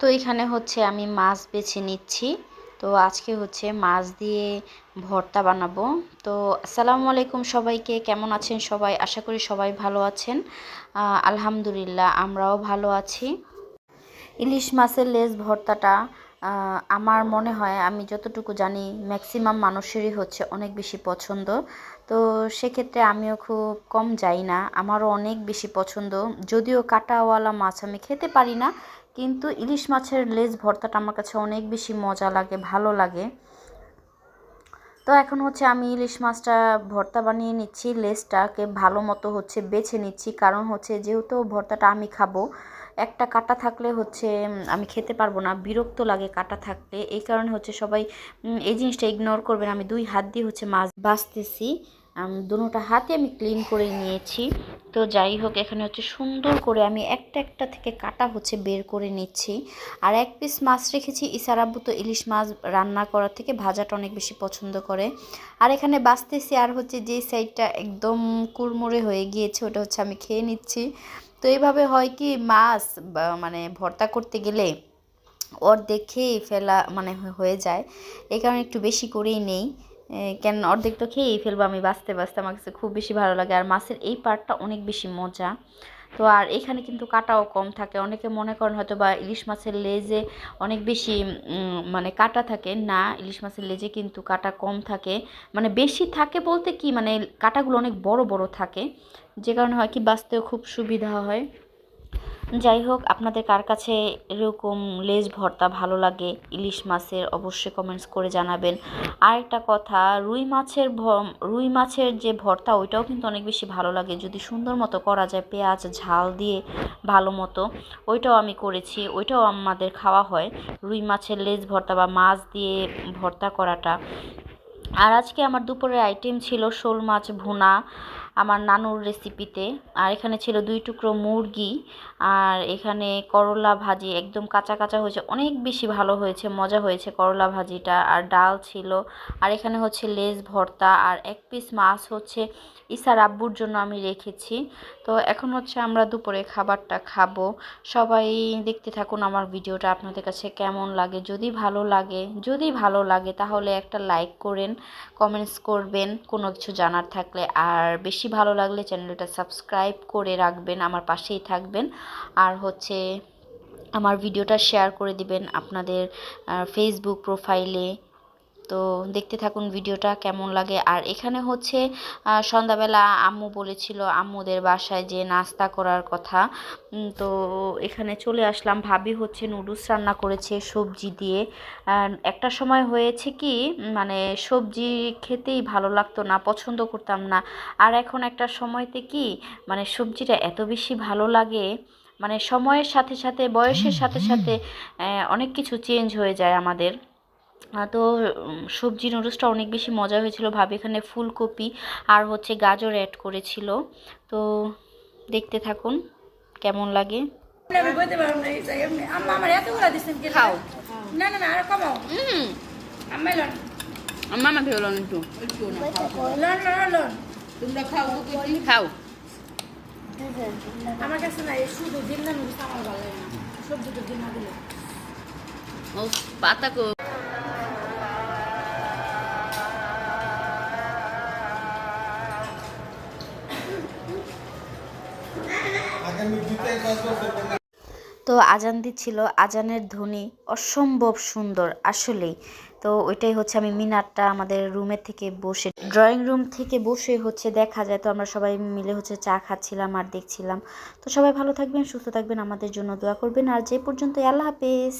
তো এখানে হচ্ছে আমি মাছ বেছে নিচ্ছি। তো আজকে হচ্ছে মাছ দিয়ে ভর্তা বানাবো। তো আসসালামু আলাইকুম সবাইকে, কেমন আছেন সবাই? আশা করি সবাই ভালো আছেন। আলহামদুলিল্লাহ, আমরাও ভালো আছি। ইলিশ মাছের লেজ ভর্তাটা আমার মনে হয়, আমি যতটুকু জানি, ম্যাক্সিমাম মানুষেরই হচ্ছে অনেক বেশি পছন্দ। তো সেক্ষেত্রে আমিও খুব কম যাই না, আমারও অনেক বেশি পছন্দ। যদিও কাঁটাওয়ালা মাছ আমি খেতে পারি না কিন্তু ইলিশ মাছের লেজ ভর্তাটা আমার কাছে অনেক বেশি মজা লাগে, ভালো লাগে। তো এখন হচ্ছে আমি ইলিশ মাছটা ভর্তা বানিয়ে নিচ্ছি, লেজটাকে ভালো মতো হচ্ছে বেছে নিচ্ছি। কারণ হচ্ছে যেহেতু ভর্তাটা আমি খাব, একটা কাটা থাকলে হচ্ছে আমি খেতে পারব না, বিরক্ত লাগে কাটা থাকলে এই কারণে হচ্ছে সবাই এই জিনিসটা ইগনোর করবেন। আমি দুই হাত দিয়ে হচ্ছে মাছ বাঁচতেছি। দুটোটা হাতে আমি ক্লিন করে নিয়েছি। তো যাই হোক, এখানে হচ্ছে সুন্দর করে আমি একটা একটা থেকে কাটা হচ্ছে বের করে নিচ্ছি। আর এক পিস মাছ রেখেছি। ইসার আব্বু তো ইলিশ মাছ রান্না করার থেকে ভাজাটা অনেক বেশি পছন্দ করে। আর এখানে বাছতেছি আর হচ্ছে যে সাইডটা একদম কুড়মুড়ে হয়ে গিয়েছে, ওটা হচ্ছে আমি খেয়ে নিচ্ছি। তো এইভাবে হয় কি, মাছ মানে ভর্তা করতে গেলে ওর দেখেই ফেলা মানে হয়ে যায়। এই কারণে একটু বেশি করেই নেই। কেন অর্ধেক তো খেয়েই ফেলব আমি বাঁচতে বাঁচতে আমার কাছে খুব বেশি ভালো লাগে। আর মাছের এই পার্টটা অনেক বেশি মজা। তো আর এখানে কিন্তু কাটাও কম থাকে। অনেকে মনে করেন হয়তো বা ইলিশ মাছের লেজে অনেক বেশি মানে কাটা থাকে। না, ইলিশ মাছের লেজে কিন্তু কাটা কম থাকে। মানে বেশি থাকে বলতে কি? মানে কাটাগুলো অনেক বড় বড় থাকে। যে কারণে হয় কি, বাঁচতেও খুব সুবিধা হয়। যাই হোক, আপনাদের কার কাছে এরকম লেজ ভর্তা ভালো লাগে, ইলিশ মাছের অবশ্যই কমেন্টস করে জানাবেন। আরেকটা কথা, রুই মাছের রুই মাছের যে ভর্তা, ওইটাও কিন্তু অনেক বেশি ভালো লাগে। যদি সুন্দর মতো করা যায়, পেঁয়াজ, ঝাল দিয়ে ভালো মতো, ওইটাও আমি করেছি, ওইটাও আমাদের খাওয়া হয়। রুই মাছের লেজ ভর্তা বা মাছ দিয়ে ভর্তা করাটা। আর আজকে আমার দুপুরের আইটেম ছিল শোল মাছ ভুনা। আমার নানুর রেসিপিতে আর এখানে ছিল দুই টুকরো মুরগি, আর এখানে করলা ভাজি একদম কাঁচা কাঁচা হয়েছে, অনেক বেশি ভালো হয়েছে, মজা হয়েছে করলা ভাজিটা। আর ডাল ছিল, আর এখানে হচ্ছে লেজ ভর্তা, আর এক পিস মাছ হচ্ছে ইসার আব্বুর জন্য আমি রেখেছি। তো এখন হচ্ছে আমরা দুপুরে খাবারটা খাব। সবাই দেখতে থাকুন আমার ভিডিওটা, আপনাদের কাছে কেমন লাগে। যদি ভালো লাগে, যদি ভালো লাগে, তাহলে একটা লাইক করেন কমেন্টস করবেন, কোনো কিছু জানার থাকলে। আর বেশি ভালো লাগলে চ্যানেলটা সাবস্ক্রাইব করে রাখবেন, আমার পাশেই থাকবেন। আর হচ্ছে আমার ভিডিওটা শেয়ার করে দিবেন আপনাদের ফেসবুক প্রোফাইলে তো দেখতে থাকুন ভিডিওটা কেমন লাগে। আর এখানে হচ্ছে সন্ধ্যাবেলা আম্মু বলেছিল আম্মুদের বাসায় যে নাস্তা করার কথা। তো এখানে চলে আসলাম। ভাবি হচ্ছে নুডলস রান্না করেছে সবজি দিয়ে। একটা সময় হয়েছে কি মানে সবজি খেতেই ভালো লাগতো না, পছন্দ করতাম না। আর এখন একটা সময়তে কি মানে সবজিটা এত বেশি ভালো লাগে মানে সময়ের সাথে সাথে, বয়সের সাথে সাথে অনেক কিছু চেঞ্জ হয়ে যায় আমাদের। তো সবজি নুডলসটা অনেক বেশি মজা হয়েছিল। ভাবি এখানে ফুলকপি আর হচ্ছে গাজর অ্যাড করেছিল। তো দেখতে থাকুন কেমন লাগে। আমি বলতে পারব না এই জায়গায় এমনি। আম্মা আমার এতগুলো দিচ্ছেন কি? খাও। না না না আর কমাও। হুম। আম্মা লন আমার মাকে বলুন একটু লন লন লন। তোমরা খাও খাও। আমার কাছে না শুধু দিন না নুডলস আমার ভালো লাগে না। সবজি তো দিন না দিলে। ও পাতা তো আজান দিচ্ছিল, আজানের ধ্বনি অসম্ভব সুন্দর আসলেই। তো ওইটাই হচ্ছে আমি মিনারটা আমাদের রুমের থেকে বসে ড্রয়িং রুম থেকে বসে হচ্ছে দেখা যায়। তো আমরা সবাই মিলে হচ্ছে চা খাচ্ছিলাম আর দেখছিলাম। তো সবাই ভালো থাকবেন, সুস্থ থাকবেন, আমাদের জন্য দোয়া করবেন। আর যে পর্যন্ত আল্লাহ হাফেজ।